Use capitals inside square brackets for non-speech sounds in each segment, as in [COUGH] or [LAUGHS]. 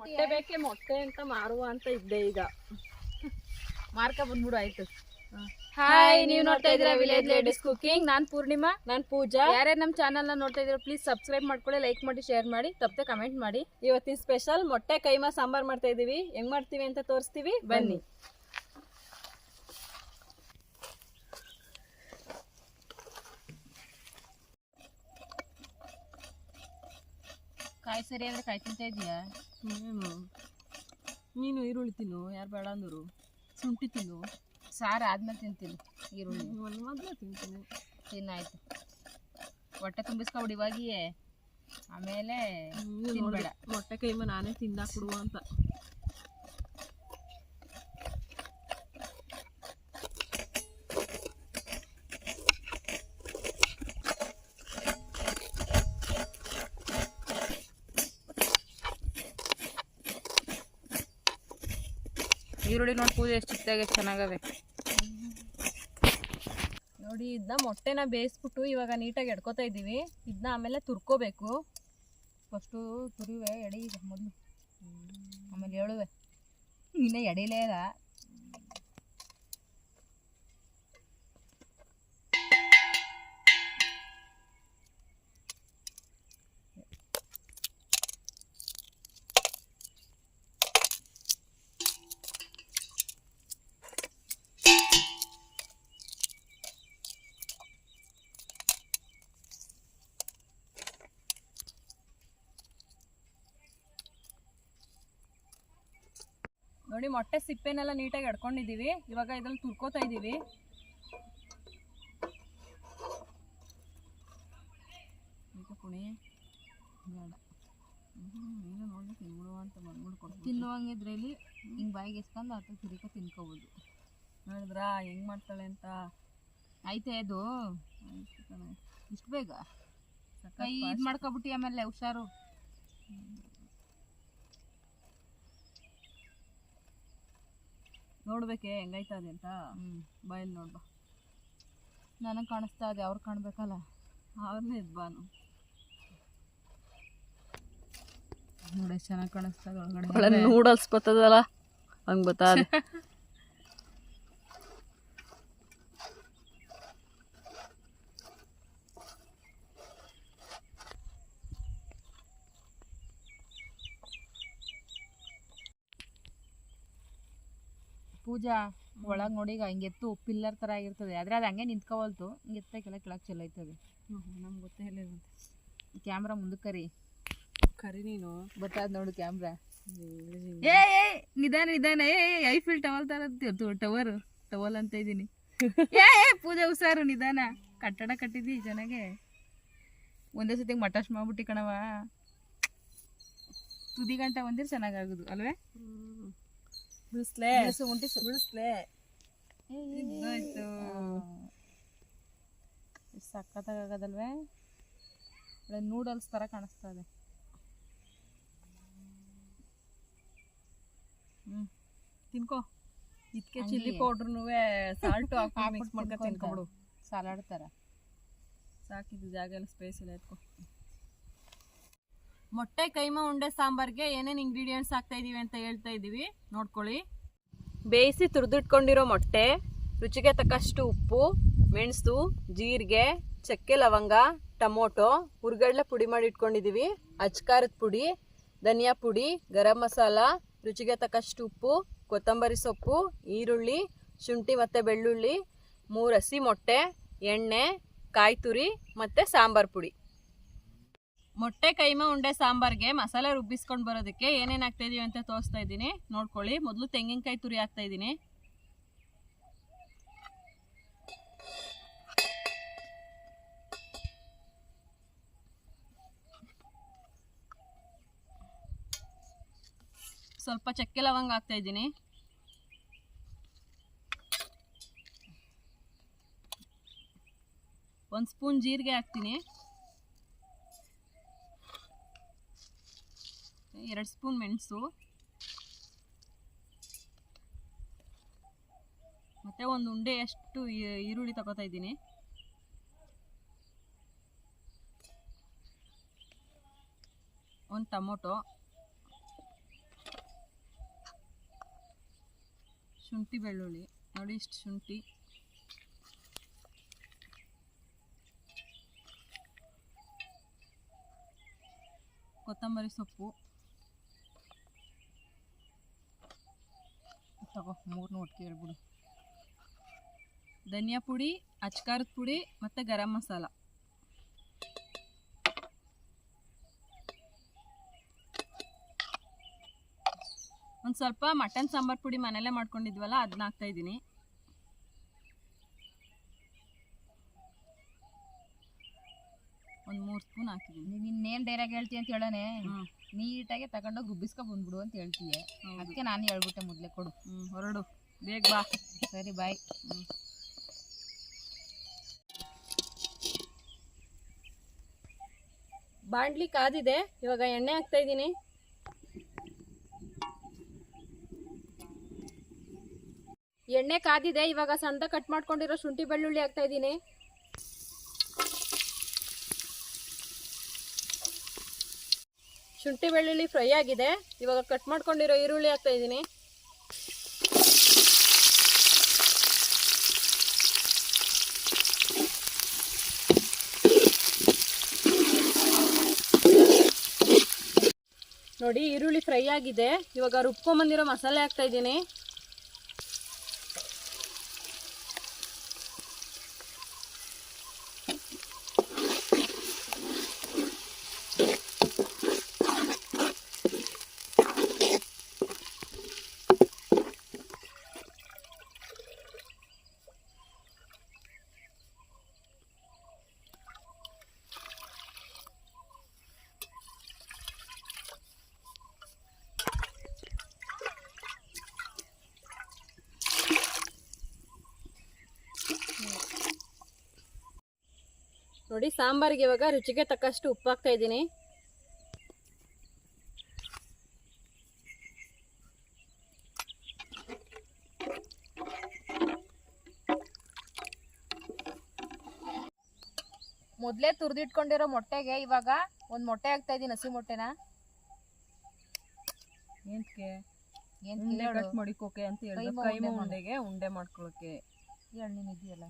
ಮೊಟ್ಟೆ ಬೇಕೆ ಮೊಟ್ಟೆ ಅಂತ ಮಾರುವ ಅಂತ ಇದ್ದೆ ಈಗ. ಮಾರ್ಕ ಬಂದ್ಬಿಡು ಆಯ್ತು. ಹಾಯ್ ನೀವು ನೋಡ್ತಾ ಇದ್ದೀರಾ ವಿಲೇಜ್ ಲೇಡೀಸ್ ಕುಕಿಂಗ್ ನಾನ್ ಪೂರ್ಣಿಮಾ. ನಾನ್ ಪೂಜಾ. ಯಾರೇ ನಮ್ಮ ಚಾನಲ್ನ ನೋಡ್ತಾ ಇದ್ದೀರಾ ಪ್ಲೀಸ್ ಸಬ್ಸ್ಕ್ರೈಬ್ ಮಾಡ್ಕೊಳ್ಳಿ ಲೈಕ್ ಮಾಡಿ ಶೇರ್ ಮಾಡಿ ತಪ್ಪದೆ ಕಮೆಂಟ್ ಮಾಡಿ. ಇವತ್ತಿನ ಸ್ಪೆಷಲ್ ಮೊಟ್ಟೆ ಕೈಮಾ ಸಾಂಬಾರ್ ಮಾಡ್ತಾ ಇದೀವಿ. ಹೆಂಗ್ ಮಾಡ್ತೀವಿ ಅಂತ ತೋರಿಸ್ತೀವಿ? ಬನ್ನಿ. ಕಾಯಿ ಸರಿ ಅಂದ್ರೆ ಕಾಯಿ ತಿಂತಾ ಇದೀಯಾ? ಏನು? ನೀನು ಈರುಳ್ಳಿ ತಿನ್ನು ಯಾರು ಬೇಡ ಅಂದರು. ಶುಂಠಿ ತಿನ್ನು. ಸಾರು ಆದ್ಮೇಲೆ ತಿಂತೀನಿ ಈರುಳ್ಳಿ. ಒಂದು ಮೊದಲು ತಿಂತೀನಿ. ತಿನ್ನಾಯ್ತು. ಹೊಟ್ಟೆ ತುಂಬಿಸ್ಕೊಬಿಡಿ ಇವಾಗಿಯೇ. ಆಮೇಲೆ ಹೊಟ್ಟೆ ತಿನ್ಬೇಡ. ಮೊಟ್ಟೆ ಕೈಮಾ ನಾನೇ ತಿಂದಾಕ್ಬಿಡುವ ಅಂತ. ಈರುಳ್ಳಿ ನೋಡಿ ಪೂಜೆ ಎಷ್ಟು ಚಿತ್ತಾಗ ಚೆನ್ನಾಗವೆ ನೋಡಿ ಇದನ್ನ ಮೊಟ್ಟೆನ ಬೇಯಿಸ್ಬಿಟ್ಟು ಇವಾಗ ನೀಟಾಗಿ ಎಡ್ಕೋತಾ ಇದ್ದೀವಿ. ಇದನ್ನ ಆಮೇಲೆ ತುರ್ಕೋಬೇಕು. ಫಸ್ಟು ತುರಿವೆ, ಎಡಿ ಮೊದಲು. ಆಮೇಲೆ ಹೇಳುವೆ ಇನ್ನೂ ಎಡಿಲೇ ಇಲ್ಲ. ನೋಡಿ ಮೊಟ್ಟೆ ಸಿಪ್ಪೆನೆಲ್ಲ ನೀಟಾಗಿ ಎಡ್ಕೊಂಡಿದ್ದೀವಿ. ಇವಾಗ ಇದ್ರಲ್ಲಿ ತುರ್ಕೋತಾ ಇದ್ದೀವಿ. ತಿನ್ನುವಂಗಿದ್ರೆ ಇಲ್ಲಿ ಬೇಡ. ನೀನು ನೋಡಿ ತಿನ್ಬಿಡುವ ಅಂತ ಬಂದ್ಬಿಡ್ಕೊಡ್ತೀನಿ ತಿನ್ನುವಂಗಿದ್ರಲ್ಲಿ ಹಿಂಗೆ ಬಾಯಿಗೆ ಎಸ್ಕೊಂಡು ಅಥವಾ ತಿರಿಕ ತಿನ್ಕೋಬೋದು. ನೋಡಿದ್ರಾ ಹೆಂಗ್ ಮಾಡ್ತಾಳೆ ಅಂತ? ಐತೆ ಅದು? ಇಷ್ಟು ಬೇಗ? ಕೈ. ಇದು ಮಾಡ್ಕೊಬಿಟ್ಟು ಆಮೇಲೆ ಹುಷಾರು. ನೋಡ್ಬೇಕೆ ಹೆಂಗೈತದೆ ಅಂತ. ಬಾಯಲ್ಲಿ ನೋಡ್ಬ. ನನಗೆ ಕಾಣಿಸ್ತಾ ಇದೆ ಅವ್ರು ಕಾಣ್ಬೇಕಲ್ಲ. ಅವ್ರನ್ನೇ ಇದ್ಬಾನು ನೋಡಿ ಚೆನ್ನಾಗಿ ಕಾಣಿಸ್ತಾ ಒಳಗಡೆ. ನೂಡಲ್ಸ್ ಬರ್ತದಲ್ಲ ಹಂಗ್ ಬರ್ತದೆ [LAUGHS] ಪೂಜಾ ಒಳಗೆ ನೋಡಿ ಈಗ ಹಿಂಗೆ ಎತ್ತು ಪಿಲ್ಲರ್ ಥರ ಆಗಿರ್ತದೆ. ಆದರೆ ಅದು ಹಂಗೆ ನಿಂತ್ಕೋವಲ್ತು. ಹಿಂಗೆ ಎತ್ತಕ್ಕೆಲ್ಲ ಕೆಳಗೆ ಚಲೋ ಐತದೆ. ನಮ್ಗೆ ಗೊತ್ತೇ ಇಲ್ಲ ಕ್ಯಾಮ್ರಾ ಮುಂದಕ್ಕೆ ಕರಿ. ಕರಿ ನೀನು? ಬತ್ತಾದ ನೋಡು ಕ್ಯಾಮ್ರಾ. ಏ ಏ ನಿಧಾನ ನಿಧಾನ. ಏ ಐಫಿಲ್ ಟವಲ್ ತರ ಟವರ್ ಟವಲ್ ಅಂತ ಇದ್ದೀನಿ ಏ ಏ ಪೂಜೆ ಹುಷಾರು ನಿಧಾನ. ಕಟ್ಟಡ ಕಟ್ಟಿದ್ದಿ ಜನಗೆ. ಒಂದೇ ಸತಿ ಮಟಾಶ್ ಮಾಡ್ಬಿಟ್ಟಿ ಕಣವ ತುದಿ ಗಂಟ ಒಂದಿರ್ ಚೆನ್ನಾಗಾಗೋದು ಅಲ್ವೇ. ಬಿಡಿಸ್ಲೇ ಬಿಡಿಸು, ಉಂಟಿಸು. ಬಿಡಿಸ್ಲೇ ಇದಾಯ್ತು ಸಖತ್ತಾಗದಲ್ವೇ ನೂಡಲ್ಸ್ ತರ ಕಾಣಿಸ್ತಾ ಇದೆ ಹ್ಮ್. ತಿನ್ಕೋ. ಇದಕ್ಕೆ. ಚಿಲ್ಲಿ ಪೌಡ್ರ್ನು ಸಾಲ್ಟ್ ಹಾಕೊಂಡು ಮಿಕ್ಸ್ ಮಾಡ್ಕೊಂಡು ಮಾಡ್ಕೊ ತಿನ್ಕೊಬಿಡು. ಸಲಾಡ್ ತರ. ಸಾಕಿದ್ದು ಜಾಗ ಎಲ್ಲ ಸ್ಪೇಸ್ ಎಲ್ಲ ಎತ್ಕೊ. ಮೊಟ್ಟೆ, ಕೈಮಾ, ಉಂಡೆ, ಸಾಂಬಾರ್ಗೆ ಏನೇನು ಇಂಗ್ರೀಡಿಯೆಂಟ್ಸ್ ಹಾಕ್ತಾ ಇದೀವಿ ಅಂತ ಹೇಳ್ತಾ ಇದೀವಿ. ನೋಡ್ಕೊಳ್ಳಿ. ಬೇಯಿಸಿ ತುರಿದಿಟ್ಕೊಂಡಿರೋ ಮೊಟ್ಟೆ, ರುಚಿಗೆ ತಕ್ಕಷ್ಟು ಉಪ್ಪು, ಮೆಣಸು, ಜೀರಿಗೆ, ಚಕ್ಕೆ ಲವಂಗ, ಟೊಮೊಟೊ, ಹುರ್ಗಡ್ಲೆ ಪುಡಿ ಮಾಡಿ ಇಟ್ಕೊಂಡಿದೀವಿ. ಅಚ್ಕಾರದ ಪುಡಿ, ಧನಿಯಾ ಪುಡಿ, ಗರಂ ಮಸಾಲ, ರುಚಿಗೆ ತಕ್ಕಷ್ಟು ಉಪ್ಪು, ಕೊತ್ತಂಬರಿ ಸೊಪ್ಪು, ಈರುಳ್ಳಿ, ಶುಂಠಿ ಮತ್ತು ಬೆಳ್ಳುಳ್ಳಿ, ಮೂರು ಹಸಿ ಮೊಟ್ಟೆ, ಎಣ್ಣೆ ಕಾಯಿ ತುರಿ ಮತ್ತು ಸಾಂಬಾರ್ ಪುಡಿ. ಮೊಟ್ಟೆ ಕೈಮಾ ಉಂಡೆ ಸಾಂಬಾರ್ಗೆ ಮಸಾಲೆ ರುಬ್ಬಿಸ್ಕೊಂಡು ಬರೋದಕ್ಕೆ ಏನೇನು ಹಾಕ್ತಾ ಇದೀವಿ ಅಂತ ತೋರಿಸ್ತಾ ಇದ್ದೀನಿ. ನೋಡ್ಕೊಳ್ಳಿ, ಮೊದಲು ತೆಂಗಿನಕಾಯಿ ತುರಿ ಹಾಕ್ತಾ ಇದ್ದೀನಿ. ಸ್ವಲ್ಪ ಚಕ್ಕೆ ಲವಂಗ ಹಾಕ್ತಾ ಇದ್ದೀನಿ. ಒಂದು ಸ್ಪೂನ್ ಜೀರಿಗೆ ಹಾಕ್ತೀನಿ. ಎರಡು ಸ್ಪೂನ್ ಮೆಣಸು. ಮತ್ತು ಒಂದು ಉಂಡೆಯಷ್ಟು ಈರುಳ್ಳಿ ತಗೋತಾ ಇದ್ದೀನಿ. ಒಂದು ಟೊಮೊಟೊ. ಶುಂಠಿ ಬೆಳ್ಳುಳ್ಳಿ. ನೋಡಿ ಇಷ್ಟು ಶುಂಠಿ. ಕೊತ್ತಂಬರಿ ಸೊಪ್ಪು. ಮೂರನ್ನೂ ಒಟ್ಟಿಗೆ ಹೇಳ್ಬಿಡು ಧನಿಯಾ ಪುಡಿ, ಅಚ್ಕಾರದ ಪುಡಿ ಮತ್ತು ಗರಂ ಮಸಾಲ. ಒಂದು ಸ್ವಲ್ಪ ಮಟನ್ ಸಾಂಬಾರ್ ಪುಡಿ ಮನೆಯಲ್ಲೇ ಮಾಡ್ಕೊಂಡಿದ್ವಲ್ಲ ಅದನ್ನ ಹಾಕ್ತಾ ಒಂದು ಮೂರು ಸ್ಪೂನ್ ಹಾಕಿದ್ದೀನಿ ನೀನು ಇನ್ನೇನು ಡೈರಾಗಿ ಹೇಳ್ತೀಯ ಅಂತ ಹೇಳೋಣ ಹ್ಞೂ ನೀಟಾಗಿ ತಗೊಂಡೋಗಿ ರುಬ್ಬಿಸ್ಕೊ ಬಂದ್ಬಿಡು ಅಂತ ಹೇಳ್ತೀಯ. ಅದಕ್ಕೆ ನಾನು ಹೇಳ್ಬಿಟ್ಟೆ ಮೊದಲೇ ಕೊಡು. ಹ್ಞೂ ಹೊರಡು. ಬೇಗ ಬಾ. ಸರಿ ಬಾಯ್. ಬಾಂಡ್ಲಿ ಕಾದಿದೆ. ಇವಾಗ ಎಣ್ಣೆ ಹಾಕ್ತಾ ಇದ್ದೀನಿ. ಎಣ್ಣೆ ಕಾದಿದೆ. ಇವಾಗ ಸಣ್ಣ ಕಟ್ ಮಾಡ್ಕೊಂಡಿರೋ ಶುಂಠಿ ಬೆಳ್ಳುಳ್ಳಿ ಹಾಕ್ತಾ ಇದ್ದೀನಿ. ಶುಂಠಿ ಬೆಳ್ಳುಳ್ಳಿ ಫ್ರೈ ಆಗಿದೆ. ಇವಾಗ ಕಟ್ ಮಾಡ್ಕೊಂಡಿರೋ ಈರುಳ್ಳಿ ಹಾಕ್ತಾ ಇದ್ದೀನಿ. ನೋಡಿ, ಈರುಳ್ಳಿ ಫ್ರೈ ಆಗಿದೆ. ಇವಾಗ ರುಬ್ಕೊಂಬಂದಿರೋ ಮಸಾಲೆ ಹಾಕ್ತಾ ಇದ್ದೀನಿ. ನೋಡಿ ಸಾಂಬಾರಿಗೆ ಇವಾಗ ರುಚಿಗೆ ತಕ್ಕಷ್ಟು ಉಪ್ಪು ಹಾಕ್ತಾ ಇದ್ದೀನಿ. ಮೊದಲೇ ತುರಿದಿಟ್ಕೊಂಡಿರೋ ಮೊಟ್ಟೆಗೆ ಇವಾಗ ಒಂದು ಮೊಟ್ಟೆ ಹಾಕ್ತಾ ಇದೀನಿ ಹಸಿ ಮೊಟ್ಟೆನ. ಉಂಡೆ ಕಟ್ ಮಾಡಿಕೋಕೆ ಅಂತ ಉಂಡೆ ಉಂಡೆಗೆ ಉಂಡೆ ಮಾಡ್ಕೊಳಕ್ಕೆ. ಹೇಳಿ ನೀನು ಇದೆಯಲ್ಲ?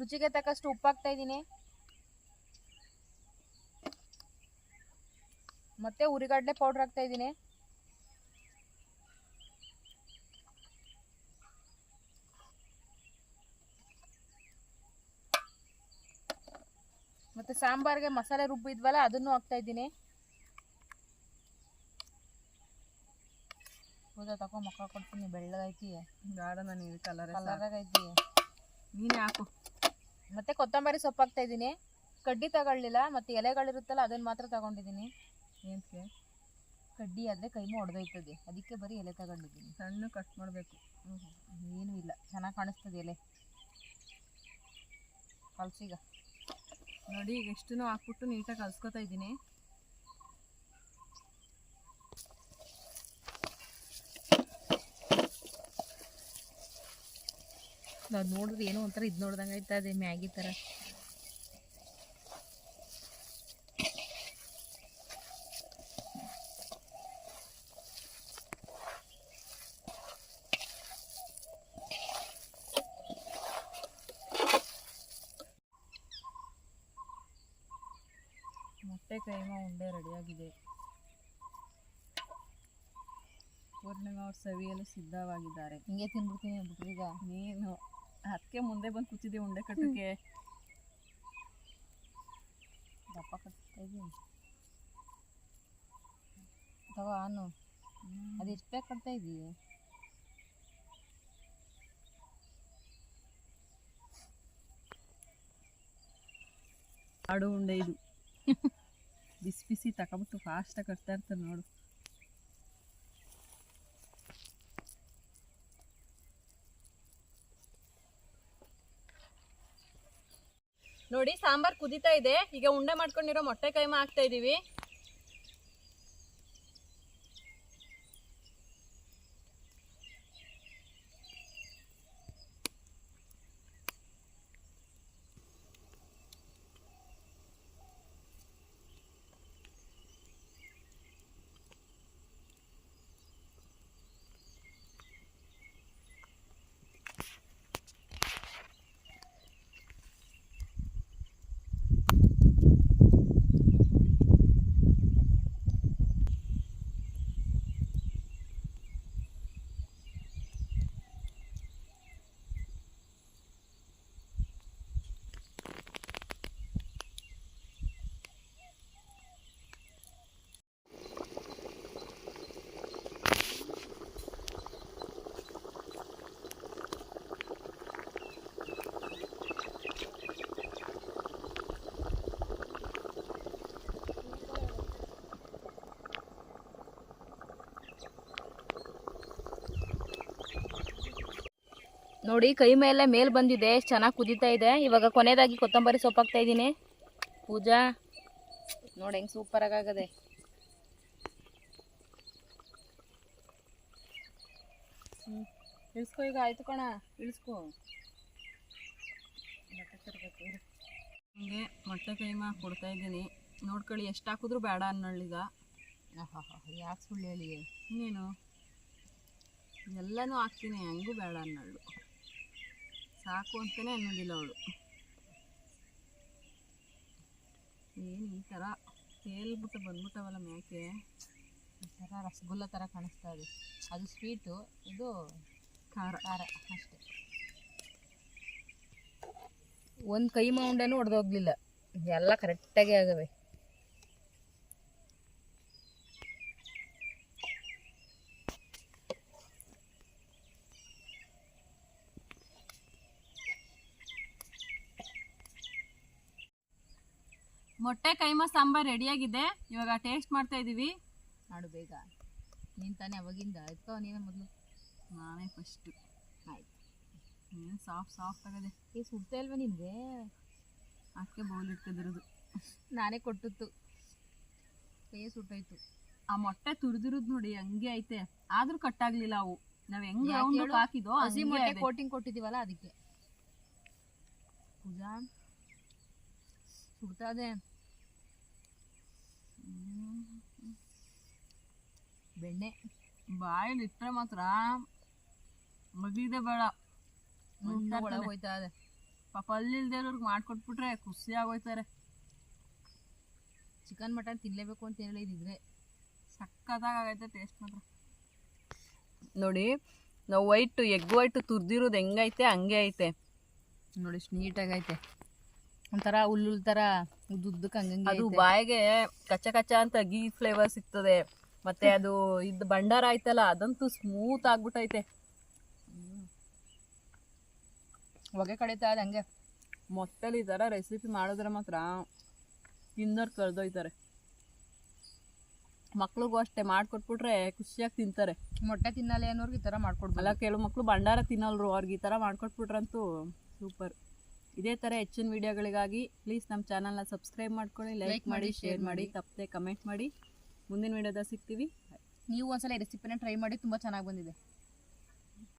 ರುಚಿಗೆ ತಕ್ಕಷ್ಟು ಉಪ್ಪು ಹಾಕ್ತಾ ಇದ್ದೀನಿ. ಮತ್ತೆ ಉರಿಗಡ್ಲೆ ಪೌಡರ್ ಹಾಕ್ತಾ ಇದ್ದೀನಿ. ಮತ್ತೆ ಸಾಂಬಾರ್ಗೆ ಮಸಾಲೆ ರುಬ್ಬಿದ್ವಲ್ಲ ಅದನ್ನು ಹಾಕ್ತಾ ಇದ್ದೀನಿ. ಹೌದಾ ತಗೋ ಮಕ್ಕ ಕೊಡ್ತೀನಿ ಬೆಳ್ಳಗೈತಿ ಬೇಡ ನಾನು ಕಲರ್ ಕಲರಾಗೈತಿ ನೀನೇ ಹಾಕು. ಮತ್ತೆ ಕೊತ್ತಂಬರಿ ಸೊಪ್ಪು ಹಾಕ್ತಾ ಇದ್ದೀನಿ. ಕಡ್ಡಿ ತಗೊಳ್ಳಿಲ್ಲ ಮತ್ತೆ ಎಲೆಗಳಿರುತ್ತಲ್ಲ ಅದನ್ನ ಮಾತ್ರ ತಗೊಂಡಿದ್ದೀನಿ. ಏನಕ್ಕೆ ಕಡ್ಡಿ ಆದರೆ ಕೈ ಹೊಡೆದೋಯ್ತದೆ ಅದಕ್ಕೆ ಬರೀ ಎಲೆ ತಗೊಂಡಿದ್ದೀನಿ. ಸಣ್ಣ ಕಟ್ ಮಾಡಬೇಕು. ಏನೂ ಇಲ್ಲ. ಚೆನ್ನಾಗಿ ಕಾಣಿಸ್ತದೆ ಎಲೆ. ಕಲಸಿಗ. ನೋಡಿ ಈಗ ಎಷ್ಟು ಹಾಕ್ಬಿಟ್ಟು ನೀಟಾಗಿ ಕಲ್ಸ್ಕೊತಾ ಇದ್ದೀನಿ. ನಾವು ನೋಡಿದ್ರೆ ಏನೋ ಒಂಥರ ಇದು ನೋಡ್ದಂಗೆ ಅದೇ ಮ್ಯಾಗಿ ಥರ ಮೊಟ್ಟೆ ಕೈಮ ಉಂಡೆ ರೆಡಿಯಾಗಿದೆ. ಪೂರ್ಣಿಮಾ ಅವ್ರು ಸವಿಯಲು ಸಿದ್ಧವಾಗಿದ್ದಾರೆ. ಹಿಂಗೆ ತಿನ್ಬಿಡ್ತೀನಿ ಅಂದ್ಬಿಟ್ರಿ ಈಗ? ನೀನು. ಅದಕ್ಕೆ ಮುಂದೆ ಬಂದು ಕೂತಿದ್ದೆ ಉಂಡೆ ಕಟ್ಟಕ್ಕೆ. ದಪ್ಪ ಕಟ್ತಾ ಇದ್ದೀನಿ. ಅಥವಾ ಅನ್ನು ಅದು ಎಷ್ಟು ಕಟ್ತಾ ಇದ್ದೀವಿ ಆಡು ಉಂಡೆ ಇದು. ಬಿಸಿ ಬಿಸಿ ತಗೊಬಿಟ್ಟು ಫಾಸ್ಟಾಗಿ ಕಟ್ತಾ ಇರ್ತಾರೆ ನೋಡು. ನೋಡಿ ಸಾಂಬಾರ್ ಕುದಿತಾ ಇದೆ. ಈಗ ಉಂಡೆ ಮಾಡ್ಕೊಂಡಿರೋ ಮೊಟ್ಟೆ ಕೈಮಾ ಹಾಕ್ತಾ ಇದೀವಿ. ನೋಡಿ ಕೈ ಮೇಲೆ ಮೇಲ್ ಬಂದಿದೆ. ಎಷ್ಟು ಚೆನ್ನಾಗಿ ಕುದೀತಾ ಇದೆ. ಇವಾಗ ಕೊನೆಯದಾಗಿ ಕೊತ್ತಂಬರಿ ಸೊಪ್ಪು ಹಾಕ್ತಾ ಇದ್ದೀನಿ. ಪೂಜಾ ನೋಡಿ ಹೆಂಗೆ ಸೂಪರ್ ಆಗದೆ. ಇಳಿಸ್ಕೊ ಈಗ ಆಯ್ತು ಕಣ. ಇಳಿಸ್ಕೊ. ಹಿಂಗೆ ಮೊಟ್ಟೆ ಕೈಮಾ ಕೊಡ್ತಾ ಇದ್ದೀನಿ. ನೋಡ್ಕೊಳ್ಳಿ ಎಷ್ಟು ಹಾಕಿದ್ರು ಬೇಡ ಅನ್ನೋಳೀಗ ಯಾಕೆ ಸುಳ್ಳು ಹೇಳಿ ಇನ್ನೇನು? ಎಲ್ಲನೂ ಹಾಕ್ತೀನಿ ಹಂಗೂ ಬೇಡ ಅನ್ನೋಳು ಸಾಕು ಅಂತಲೇ ಅನ್ನೋದಿಲ್ಲ ಅವಳು. ಏನು ಈ ಥರ ತೇಲ್ಬಿಟ್ಟು ಬಂದ್ಬಿಟ್ಟವಲ್ಲ ಮ್ಯಾಕೆ ಈ ಥರ ರಸಗುಲ್ಲ ಥರ ಕಾಣಿಸ್ತಾ ಇದೆ. ಅದು ಸ್ವೀಟು ಇದು ಖಾರ ಖಾರ ಅಷ್ಟೇ. ಒಂದು ಕೈ ಉಂಡೆನೂ ಹೊಡೆದೋಗ್ಲಿಲ್ಲ ಎಲ್ಲ ಕರೆಕ್ಟಾಗಿ ಆಗವೆ. ಮೊಟ್ಟೆ ಕೈಮಾ ಸಾಂಬಾರ್ ರೆಡಿಯಾಗಿದೆ. ಇವಾಗ ಟೇಸ್ಟ್ ಮಾಡ್ತಾ ಇದ್ದೀವಿ ಮಾಡು ಬೇಗ. ನೀನು ತಾನೆ ಅವಾಗಿಂದ. ಎತ್ಕೋ ನೀನೇ ಮೊದಲು. ನಾನೇ ಫಸ್ಟ್ ಆಯ್ತು. ಸಾಫ್ಟ್ ಸಾಫ್ಟ್ ಆಗದೆ. ಏ ಸುಡ್ತಾ ಇಲ್ವಾ ನಿನಗೆ? ಅದಕ್ಕೆ ಬೌಲ್ ಇಟ್ಕೊಂಡಿರೋದು ನಾನೇ ಕೊಟ್ಟಿತ್ತು ಕೈ ಸುಟ್ಟೋಯ್ತು ಆ ಮೊಟ್ಟೆ ತುರಿದಿರೋದು ನೋಡಿ ಹಂಗೆ ಐತೆ. ಆದ್ರೂ ಕಟ್ಟಾಗ್ಲಿಲ್ಲ ಅವು. ನಾವ್ ಹೆಂಗೆ ಹಾಕಿದ್ವೋ ರೌಂಡ್? ಹಾಕಿದೋ ಹಸಿ ಮೊಟ್ಟೆ ಕೋಟಿಂಗ್ ಕೊಟ್ಟಿದೀವಲ್ಲ ಅದಕ್ಕೆ. ಪೂಜಾ ಸುಡ್ತಾ ಇದೆ. ಬೆಣ್ಣೆ. ಬಾಯಲ್ಲಿ ಇಟ್ಟರೆ ಮಾತ್ರ ಮಗಿದೆ ಬೇಡ. ಹೋಯ್ತಾ ಇದೆ. ಪಾಪ ಅಲ್ಲಿಲ್ದೇವ್ರಿಗೆ ಮಾಡ್ಕೊಟ್ಬಿಟ್ರೆ ಖುಷಿ ಆಗೋಯ್ತಾರೆ. ಚಿಕನ್ ಮಟನ್ ತಿನ್ನಲೇಬೇಕು ಅಂತ ಹೇಳಿದ್ರೆ ಸಕ್ಕತ್ತಾಗೈತೆ ಟೇಸ್ಟ್ ಮಾತ್ರ. ನೋಡಿ ನಾವು ವೈಟ್ ಎಗ್ ವೈಟ್ ತುರ್ದಿರೋದು ಹೆಂಗೈತೆ ಹಂಗೆ ಐತೆ. ನೋಡಿ ನೀಟಾಗಿ ನೀಟಾಗೈತೆ ಒಂಥರ ಹುಲ್ಲು ಥರ ಉದ್ದುದ್ದಕ್ಕೆ ಹಂಗಂಗೆ ಅದು ಬಾಯಿಗೆ ಕಚ್ಚ ಕಚ್ಚ ಅಂತ ಗೀ ಫ್ಲೇವರ್ ಸಿಗ್ತದೆ. ಮತ್ತೆ ಅದು ಇದ್ ಭಂಡಾರ ಆಯ್ತಲ್ಲ ಅದಂತೂ ಸ್ಮೂತ್ ಆಗ್ಬಿಟ್ಟೈತೆ ಹೊಗೆ ಕಡಿತಾ ಇದೆ ಹಂಗೆ. ಮೊಟ್ಟೆಲಿ ಈ ಥರ ರೆಸಿಪಿ ಮಾಡಿದ್ರೆ ಮಾತ್ರ ತಿನ್ನೋರು ಕರೆದೊಯ್ತಾರೆ. ಮಕ್ಳಿಗೂ ಅಷ್ಟೇ ಮಾಡ್ಕೊಟ್ಬಿಟ್ರೆ ಖುಷಿಯಾಗಿ ತಿಂತಾರೆ. ಮೊಟ್ಟೆ ತಿನ್ನಲ್ಲ ಅನ್ನೋರ್ಗೆ ಈ ಥರ ಮಾಡ್ಕೊಡ್ಬಲ್ಲ ಅಲ್ಲ ಕೆಲವು ಮಕ್ಕಳು ಭಂಡಾರ ತಿನ್ನಲ್ರು ಅವ್ರಿಗೆ ಈ ಥರ ಮಾಡ್ಕೊಟ್ಬಿಟ್ರಂತೂ ಸೂಪರ್. ಇದೇ ಥರ ಹೆಚ್ಚಿನ ವಿಡಿಯೋಗಳಿಗಾಗಿ ಪ್ಲೀಸ್ ನಮ್ಮ ಚಾನಲ್ನ ಸಬ್ಸ್ಕ್ರೈಬ್ ಮಾಡ್ಕೊಳ್ಳಿ ಲೈಕ್ ಮಾಡಿ ಶೇರ್ ಮಾಡಿ ತಪ್ಪದೆ ಕಮೆಂಟ್ ಮಾಡಿ. ಮುಂದಿನ ವಿಡಿಯೋದಾಗ ಸಿಗ್ತೀವಿ. ನೀವು ಒಂದ್ಸಲ ರೆಸಿಪಿನ ಟ್ರೈ ಮಾಡಿ ತುಂಬ ಚೆನ್ನಾಗಿ ಬಂದಿದೆ.